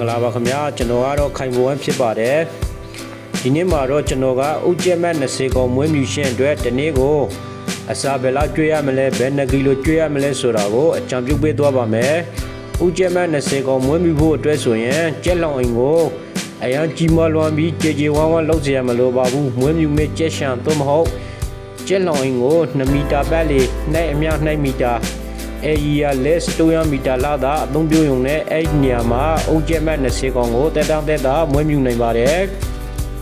္ဂလာပါခင်ဗျာကျွန်တော်ကတော့ခိုင်ဘဝန်းဖြစ်ပါတယ်ဒီနေ့မှာတော့ကျွန်တော်ကဥကျက်မတ်20ကောင်မွေးမြူရှင်အတွက်ဒီနေ့ကိုအစာဘယ်လောက်ကျွေးရမလဲဘယ်နှကီလိုကျွေးရမလဲဆိုတာကိုအကြံပြုပေးသွားပါမယ်ဥကျက်မတ်20ကောင်မွေးမြူဖို့အတွက်ဆိုရင်ကြက်လောင်အိမ်ကိုအရန်ကြီးမွားလွန်ပြီးကြေကြေဝမ်းဝမ်းလောက်เสียမလို့ပါဘူးမွေးမြူမဲ့ကြက်ရှံသို့မဟုတ်ကြက်လောင်အိမ်ကို2မီတာပတ်လေနှိုက်အများ2မီတာ အဲဒီရလက်စ200မီတာလောက်သာအသုံးပြုရုံနဲ့အဲ့ဒီနေရာမှာအုတ်ကျက်မတ်20ကောင်ကိုတက်တောင့်တက်တာမွေးမြူနိုင်ပါတယ်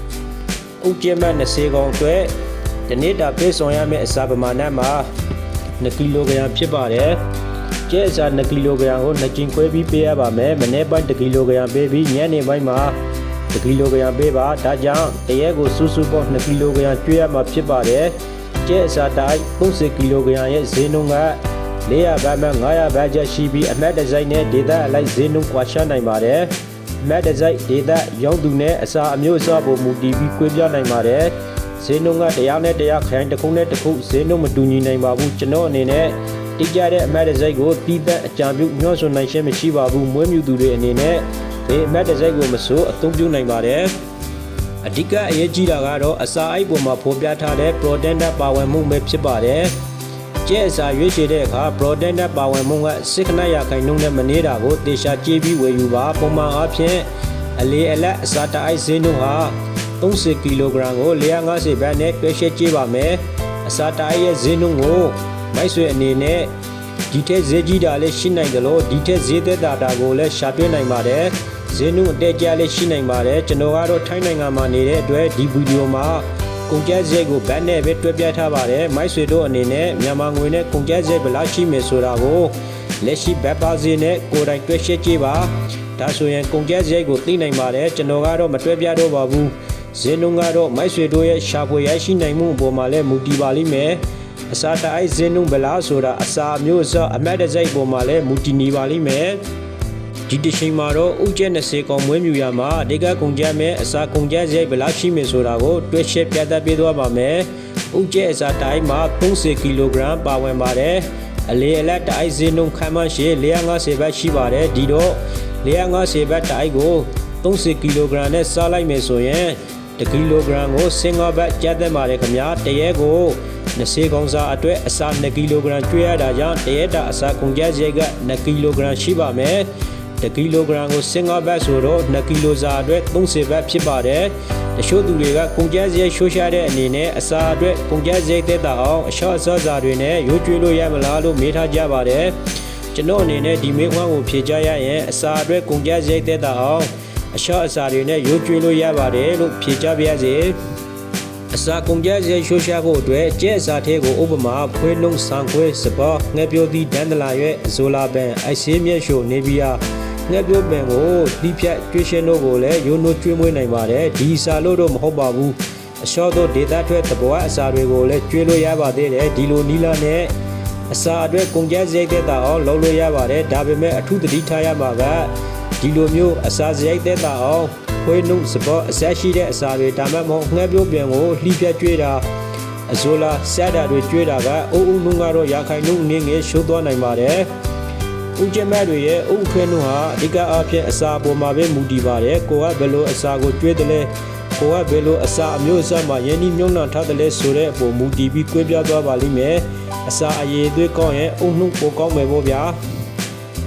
။အုတ်ကျက်မတ်20ကောင်အတွက်ဒီနေ့တာပေးဆောင်ရမယ့်အစာပမာဏမှာ2ကီလိုဂရမ်ဖြစ်ပါတယ်။ကျက်အစာ2ကီလိုဂရမ်ကို2ကျင်ခွဲပြီးပေးရပါမယ်။မနေ့ပိုင်း1ကီလိုဂရမ်ပေးပြီးညနေပိုင်းမှာ1ကီလိုဂရမ်ပေးပါ။ဒါကြောင့်တရက်ကိုစူးစူးပေါင်း2ကီလိုဂရမ်ကျွေးရမှာဖြစ်ပါတယ်။ကျက်အစာတိုင်း30ကီလိုဂရမ်ရဲ့ဈေးနှုန်းက 400ဘတ်မှ900ဘတ်ကျရှိပြီးအမတ်ဒီဇိုင်းနဲ့ဒေတာအလိုက်ဈေးနှုန်းကွာခြားနိုင်ပါတယ်။အမတ်ဒီဇိုင်းဒေတာရောင်းသူနဲ့အစာအမျိုးအစားပေါ်မူတည်ပြီးကွဲပြားနိုင်ပါတယ်။ဈေးနှုန်းကတရားနဲ့တရားခိုင်တစ်ခုနဲ့တစ်ခုဈေးနှုန်းမတူညီနိုင်ပါဘူး။ကျွန်တော်အနေနဲ့တိကျတဲ့အမတ်ဒီဇိုင်းကိုတီးသက်အကြံပြုညွှန်ဆိုနိုင်ရှင်းမရှိပါဘူး။မွေးမြူသူတွေအနေနဲ့ဒီအမတ်ဒီဇိုင်းကိုမစိုးအသုံးပြုနိုင်ပါတယ်။အဓိကအရေးကြီးတာကတော့အစာအိုက်ပေါ်မှာဖော်ပြထားတဲ့ protein နဲ့ပါဝင်မှုပဲဖြစ်ပါတယ်။ ကျဲအစာရွေးချယ်တဲ့အခါ protein နဲ့ပါဝင်မှုကစစ်ခဏရခိုင်နှုန်းနဲ့မနေတာကိုတေချာကြည့်ပြီးဝယ်ယူပါပုံမှန်အားဖြင့်အလေးအလက်အစာတအိုက်ဈေးနှုန်းဟာ30ကီလိုဂရမ်ကို450ဘတ်နဲ့တွဲရှင်းကြည့်ပါမယ်အစာတအိုက်ရဲ့ဈေးနှုန်းကိုမိုက်ဆွေအနေနဲ့ဒီထက်ဈေးကြီးတာလည်းရှိနိုင်တယ်လို့ဒီထက်ဈေးသက်တာတာကိုလည်းရှာပြနိုင်ပါတယ်ဈေးနှုန်းအတက်ကြလည်းရှိနိုင်ပါတယ်ကျွန်တော်ကတော့ထိုင်းနိုင်ငံမှာနေတဲ့အတွက်ဒီဗီဒီယိုမှာ ကုန်ကျစရိတ်ကိုဗတ်နဲ့ပဲတွဲပြထားပါတယ်မိုက်ဆွေတို့အနေနဲ့မြန်မာငွေနဲ့ကုန်ကျစရိတ်ဘယ်လောက်ရှိမယ်ဆိုတာကိုလက်ရှိဘတ်ပါစီနဲ့ကိုယ်တိုင်တွဲရှင်းကြည့်ပါဒါဆိုရင်ကုန်ကျစရိတ်ကိုသိနိုင်ပါတယ်ကျွန်တော်ကတော့မတွဲပြတော့ပါဘူးဈေးနှုန်းကတော့မိုက်ဆွေတို့ရဲ့ရှာဖွေရရှိနိုင်မှုအပေါ်မှာလည်းမူတည်ပါလိမ့်မယ်အစာတအိုက်ဈေးနှုန်းဘယ်လားဆိုတာအစာအမျိုးအစားအမတ်တစိုက်ပေါ်မှာလည်းမူတည်နေပါလိမ့်မယ် ဒီတစ်ချိန်မှာတော့ဥကျက်20ကောင်မွေးမြူရမှာအဓိကကုန်ကြမဲ့အစာကုန်ကြစရိုက်ဘယ်လောက်ရှိမယ်ဆိုတာကိုတွဲချက်ပြသပေးသွားပါမယ်။ဥကျက်အစာတိုင်းမှာ30ကီလိုဂရမ်ပါဝင်ပါတယ်။အလေးအလက်တိုင်းဈေးနှုန်းခန့်မှန်းရှေ450ဘတ်ရှိပါတယ်ဒီတော့450ဘတ်တိုင်းကို30ကီလိုဂရမ်နဲ့စားလိုက်မယ်ဆိုရင်1ကီလိုဂရမ်ကို15ဘတ်ကျသင့်ပါတယ်ခင်ဗျာတရက်ကို20ကောင်စာအတွက်အစာ2ကီလိုဂရမ်ကျွေးရတာကြောင့်တရက်တာအစာကုန်ကြစရိုက်က2ကီလိုဂရမ်ရှိပါမယ်။ 1ကီလိုဂရမ်ကို15ဘတ်ဆိုတော့2ကီလိုစာအတွက်30ဘတ်ဖြစ်ပါတယ်။တချို့သူတွေကကုန်ကျစရိတ်ရှိုးရှားတဲ့အနေနဲ့အစာအတွက်ကုန်ကျစရိတ်သက်သာအောင်အလျှော့အစောစာတွေနဲ့ရိုးကျွေးလို့ရမလားလို့မေးထားကြပါတယ်။ကျွန်တော်အနေနဲ့ဒီမေးခွန်းကိုဖြေကြားရရင်အစာအတွက်ကုန်ကျစရိတ်သက်သာအောင်အလျှော့အစာတွေနဲ့ရိုးကျွေးလို့ရပါတယ်လို့ဖြေကြားပါရစေ။အစာကုန်ကြစရိုက်ရှိုးရှားဖို့အတွက်ကျဲအစာထဲကိုဥပမာဖွေးလုံးဆန်ခွဲစပါငှက်ပြိုသီးဒန်ဒလာရွဲ့ဇိုလာပန်အိုက်ဆေးမြက်ရှိုနေဗီယာ ငှက်ပြုတ်ပင်ကိုဒီဖြတ်ကျွေးရှင်တို့ကိုလည်းရိုးနိုးကျွေးမွေးနိုင်ပါတယ်ဒီစာလို့တော့မဟုတ်ပါဘူးအလျှော့သောဒေတာထွက်သဘောအစာတွေကိုလည်းကျွေးလို့ရပါသေးတယ်ဒီလိုနီလာနဲ့အစာအတွက်ကုန်ကျစရိတ်သက်သာအောင်လုပ်လို့ရပါတယ်ဒါပေမဲ့အထူးသတိထားရမှာကဒီလိုမျိုးအစာစရိတ်သက်သာအောင်ခွေးနှုတ်စပေါ်အဆက်ရှိတဲ့အစာတွေဒါမှမဟုတ်ငှက်ပြုတ်ပင်ကိုလှိဖြတ်ကျွေးတာအဇိုလာဆက်တာတွေကျွေးတာကအုပ်အုပ်နှုံကတော့ရာခိုင်နှုန်းနည်းငယ်ရှိုးသွားနိုင်ပါတယ် ဥကျမတ်တွေရဲ့အုပ်ထွဲနှုံဟာအဓိကအားဖြင့်အစာပေါ်မှာပဲမူတည်ပါတယ်ကိုကဘယ်လိုအစာကိုကျွေးတယ်လဲကိုကဘယ်လိုအစာအမျိုးအစားမှာယင်းဒီမြုံနှံထားတယ်လဲဆိုတဲ့အပေါ်မူတည်ပြီးကွဲပြားသွားပါလိမ့်မယ်အစာအရည်အသွေးကောင်းရင်အုပ်နှုံပိုကောင်းမယ်ပေါ့ဗျာ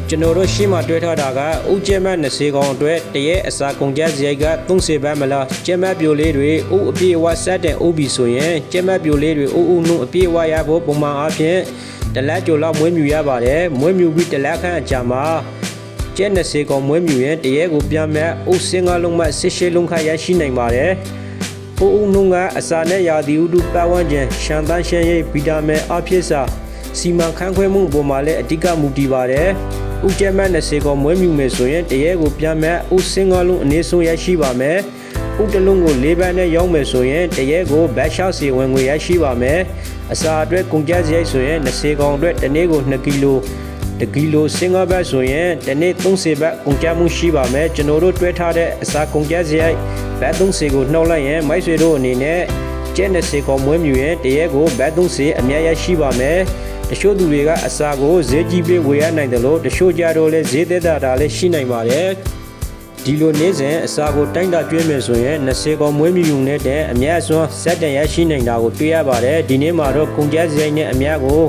ကျွန်တော်တို့ရှေ့မှာတွဲထားတာကဥကျမတ်20ကောင်အတွက်တရက်အစာကုန်ကြစရိုက်က30ဘတ်မလားကျမတ်ပြိုလေးတွေဥအပြည့်အဝစက်တဲ့ဥပြီဆိုရင်ကျမတ်ပြိုလေးတွေဥဥနှုံအပြည့်အဝရဖို့ပုံမှန်အားဖြင့် တလက်ကြိုလောက်မွေးမြူရပါတယ်မွေးမြူပြီးတလက်ခန့်အကြာမှာကျဲ20ကောင်မွေးမြူရင်တရက်ကိုပြန်မဲ့ဥစင်ကားလုံးမှဆစ်ရှေလုံးခရရှိနိုင်ပါတယ်အိုးဦးနှုံကအစာနဲ့ရာသီဥတုပတ်ဝန်းကျင်ရှမ်းသန်းရှမ်းရိပ်ဗီတာမင်အဖြစ်စာစီမံခန့်ခွဲမှုပေါ်မှာလည်းအဓိကမူတည်ပါတယ်ဥကျဲမတ်20ကောင်မွေးမြူမယ်ဆိုရင်တရက်ကိုပြန်မဲ့ဥစင်ကားလုံးအနည်းဆုံးရရှိပါမယ်ဥတလုံးကို၄ဘတ်နဲ့ရောင်းမယ်ဆိုရင်တရက်ကိုဘတ်ရှောက်စီဝင်ငွေရရှိပါမယ် အစာအတွက်ကုန်ကျစရိတ်ဆိုရင်20ကောင်အတွက်တစ်နေ့ကို2ကီလိုတကီလိုစင်ကာဘတ်ဆိုရင်တစ်နေ့30ဘတ်ကုန်ကျမှုရှိပါမယ်ကျွန်တော်တို့တွဲထားတဲ့အစာကုန်ကျစရိုက်ဘတ်30ကိုနှောက်လိုက်ရင်မိုက်ဆွေတို့အနေနဲ့ကျဲ20ကောင်မွေးမြူရင်တရက်ကိုဘတ်30အများရရှိပါမယ်တချို့သူတွေကအစာကိုဈေးကြီးပေးဝယ်ရနိုင်တယ်လို့တချို့ကြတော့လဲဈေးသက်သာတာလည်းရှိနိုင်ပါတယ် ဒီလိုနေ့စဉ်အစာကိုတိုင်းတာကျွေးမယ်ဆိုရင်20ကောင်မွေးမြူုံနဲ့တဲ့အများအစွမ်းစက်တန်ရရှိနိုင်တာကိုတွေ့ရပါတယ်ဒီနေ့မှာတော့ကုန်ကျစရိတ်နဲ့အများကို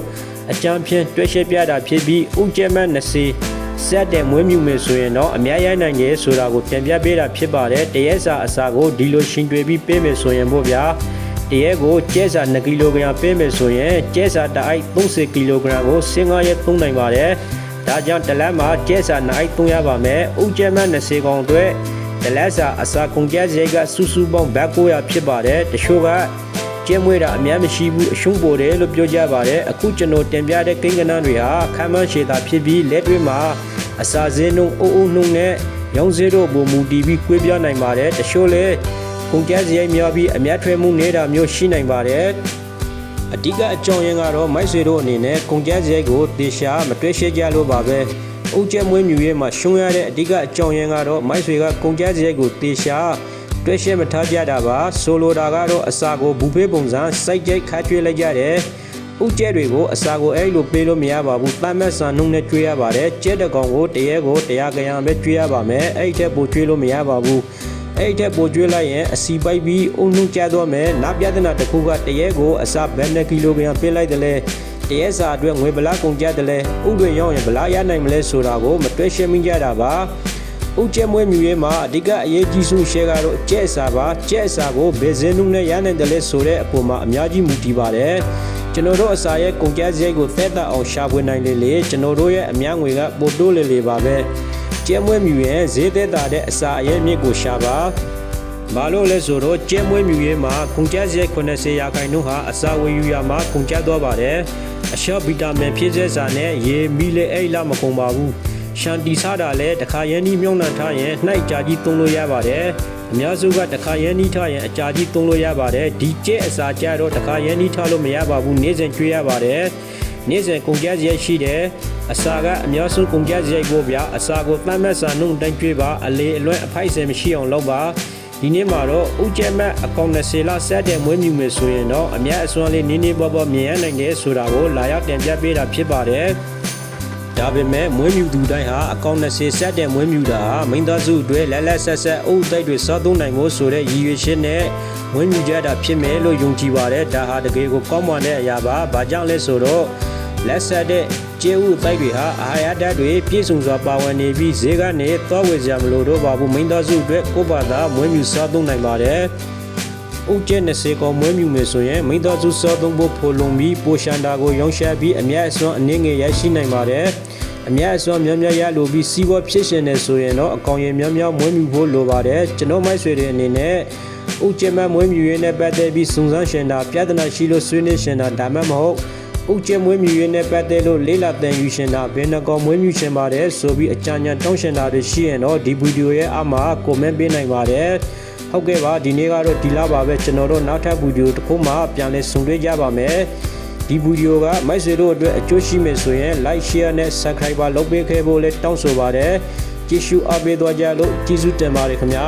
အကြံဖြင့်တွဲရှင်းပြတာဖြစ်ပြီးဥကျက်မတ်20စက်တဲ့မွေးမြူမယ်ဆိုရင်တော့အများရိုက်နိုင်တယ်ဆိုတာကိုပြန်ပြပေးတာဖြစ်ပါတယ်တရက်စာအစာကိုဒီလိုရှင်တွေပြီးပေးမယ်ဆိုရင်ပေါ့ဗျာတရက်ကိုကျဲစာ2ကီလိုဂရမ်ပေးမယ်ဆိုရင်ကျဲစာတအိုက်30ကီလိုဂရမ်ကို15ရက်သုံးနိုင်ပါတယ် ဒါကြောင့်တလက်မှာကျဲစာ2အိုက်သုံးရပါမယ်ဥကျက်မတ်20ကောင်အတွက်တလက်စာအစာကုန်ကျစရိတ်ကစုစုပေါင်းဘတ်900ဖြစ်ပါတယ်တချို့ကကျင်းမွေးတာအများမရှိဘူးအရှုံးပေါ်တယ်လို့ပြောကြပါတယ်အခုကျွန်တော်တင်ပြတဲ့ကိန်းဂဏန်းတွေဟာခမ်းမန်းရှည်တာဖြစ်ပြီးလက်တွေ့မှာအစာဈေးနှုန်းအုပ်အုပ်နှုန်းနဲ့ရောင်းဈေးတို့ပုံမူတည်ပြီးကွေးပြားနိုင်ပါတယ်တချို့လဲကုန်ကျစရိတ်များပြီးအများထွေးမှုနေတာမျိုးရှိနိုင်ပါတယ် အဓိကအကြောင်းရင်းကတော့မိုက်ဆွေတို့အနေနဲ့ကုန်ကျစရိတ်ကိုတေရှာမတွဲရှင်းကြလို့ပါပဲအုတ်ကျဲမွေးမြူရေးမှာရှုံးရတဲ့အဓိကအကြောင်းရင်းကတော့မိုက်ဆွေကကုန်ကျစရိတ်ကိုတေရှာတွဲရှင်းမထားကြတာပါဆိုလိုတာကတော့အစာကိုဘူဖေးပုံစံစိုက်ကြိတ်ခါကျွေးလိုက်ကြတယ်ဥကျဲတွေကိုအစာကိုအဲ့လိုပေးလို့မရပါဘူးတမ်းမက်ဆန်နှုံနဲ့ကျွေးရပါတယ်ကျဲတကောင်ကိုတရဲကိုတရားကြရံပဲကျွေးရပါမယ်အဲ့ဒီထက်ပိုကျွေးလို့မရပါဘူး အဲ့ဒီထက်ပိုကျွေးလိုက်ရင်အစီပိုက်ပြီးအုံနှုံကျသွားမယ်နောက်ပြဿနာတစ်ခုကတရဲကိုအစာဘယ်နှစ်ကီလိုဂရမ်ပေးလိုက်တယ်လဲတရဲစာအတွက်ငွေဗလာကုန်ကြတယ်လဲဥတွေရောင်းရင်ဗလာရနိုင်မလဲဆိုတာကိုမတွဲရှင်းမိကြတာပါဥကျဲမွေးမြူရေးမှာအဓိကအရေးကြီးဆုံးရှဲကတော့ကျဲ့စာပါကျဲ့စာကိုဘယ်စင်းနှုန်းနဲ့ရနိုင်တယ်လဲဆိုတဲ့အပေါ်မှာအများကြီးမူတည်ပါတယ်ကျွန်တော်တို့အစာရဲ့ကုန်ကျစရိတ်ကိုသက်သက်အောင်ရှာဖွေနိုင်လေလေကျွန်တော်တို့ရဲ့အများငွေကပိုတိုးလေလေပါပဲ ကျဲမွေးမြူရဲ့ဈေးသက်သာတဲ့အစာအရဲ့မြစ်ကိုရှာပါဘာလို့လဲဆိုတော့ကျဲမွေးမြူရေးမှာကုန်ကျစရိတ်80ရာခိုင်နှုန်းဟာအစာဝယ်ယူရမှာကုန်ကျသွားပါတယ်အလျှော့ဗီတာမင်ဖြည့်ဆဲစာနဲ့ရေမီလေအိတ်လာမကုန်ပါဘူးရှန်တီစားတာလည်းတစ်ခါရန်ဒီမြုံနှံထားရင်နှိုက်ကြာကြီးသုံးလို့ရပါတယ်အများစုကတစ်ခါရန်ဒီထားရင်အကြာကြီးသုံးလို့ရပါတယ်ဒီကျဲအစာကြတော့တစ်ခါရန်ဒီထားလို့မရပါဘူးနေ့စဉ်ကျွေးရပါတယ် နေ့စဉ်ကုန်ကျစရိုက်ရှိတယ်အစာကအများစုကုန်ကျစရိုက်ကိုဗျအစာကိုတမ်းမတ်စာနှုတ်တိုင်းကျွေးပါအလေအလွဲ့အဖိုက်စင်မရှိအောင်လုပ်ပါဒီနေ့မှာတော့ဥကျဲမတ်အကောင့်20လဆက်တဲ့မွေးမြူမယ်ဆိုရင်တော့အများအစွမ်းလေးနင်းနေပေါ်ပေါ်မြင်ရနိုင်တယ်ဆိုတာကိုလာရောက်တင်ပြပေးတာဖြစ်ပါတယ် ဒါပေမဲ့မွေးမြူသူတိုင်းဟာအကောင့်20ဆက်တဲ့မွေးမြူတာဟာမိန်းသားစုအတွက်လက်လက်ဆက်ဆက်အုပ်တိုက်တွေစားသုံးနိုင်ဖို့ဆိုတဲ့ရည်ရွယ်ချက်နဲ့မွေးမြူကြတာဖြစ်မယ်လို့ယုံကြည်ပါတယ်ဒါဟာတကယ်ကိုကောင်းမွန်တဲ့အရာပါဘာကြောင့်လဲဆိုတော့လက်ဆက်တဲ့ကျဲဥတိုက်တွေဟာအာဟာရဓာတ်တွေပြည့်စုံစွာပါဝင်နေပြီးဈေးကနေသွားဝယ်ကြမလို့တော့ပါဘူးမိန်းသားစုအတွက်ကိုယ့်ဘာသာမွေးမြူစားသုံးနိုင်ပါတယ်ဥကျဲ20ကောင်မွေးမြူမယ်ဆိုရင်မိသားစုစောသုံးဖို့ဖိုလုံပြီးပိုရှန်တာကိုရောင်းချပြီးအမြတ်အစွန်းအနည်းငယ်ရရှိနိုင်ပါတယ် အမြတ်အစွန်းများများရလိုပြီးစီးပွားဖြစ်ရှင်နေဆိုရင်တော့အကောင်ရင်များများမွေးမြူဖို့လိုပါတယ်ကျွန်တော်မိုက်ဆွေတွေအနေနဲ့ဥကျဲမမွေးမြူရေးနဲ့ပတ်သက်ပြီးစုံစမ်းရှင်တာပြဿနာရှိလို့ဆွေးနွေးရှင်တာဒါမှမဟုတ်ဥကျဲမွေးမြူရေးနဲ့ပတ်သက်လို့လေးလာတန်ယူရှင်တာဘယ်နှကောင်မွေးမြူရှင်ပါတယ်ဆိုပြီးအကြံဉာဏ်တောင်းရှင်တာတွေရှိရင်တော့ဒီဗီဒီယိုရဲ့အောက်မှာကွန်မန့်ပေးနိုင်ပါတယ်ဟုတ်ကဲ့ပါဒီနေ့ကတော့ဒီလောက်ပါပဲကျွန်တော်တို့နောက်ထပ်ဗီဒီယိုတစ်ခုမှပြန်လည်ဆုံတွေ့ကြပါမယ် ဒီဗီဒီယိုကမိုက်ဆွေတို့အတွက်အကျိုးရှိမယ်ဆိုရင် like share နဲ့ subscribe လုပ်ပေးခဲ့ဖို့လည်းတောင်းဆိုပါတယ်ကြည့်ရှုအားပေးသွားကြလို့ကျေးဇူးတင်ပါတယ်ခင်ဗျာ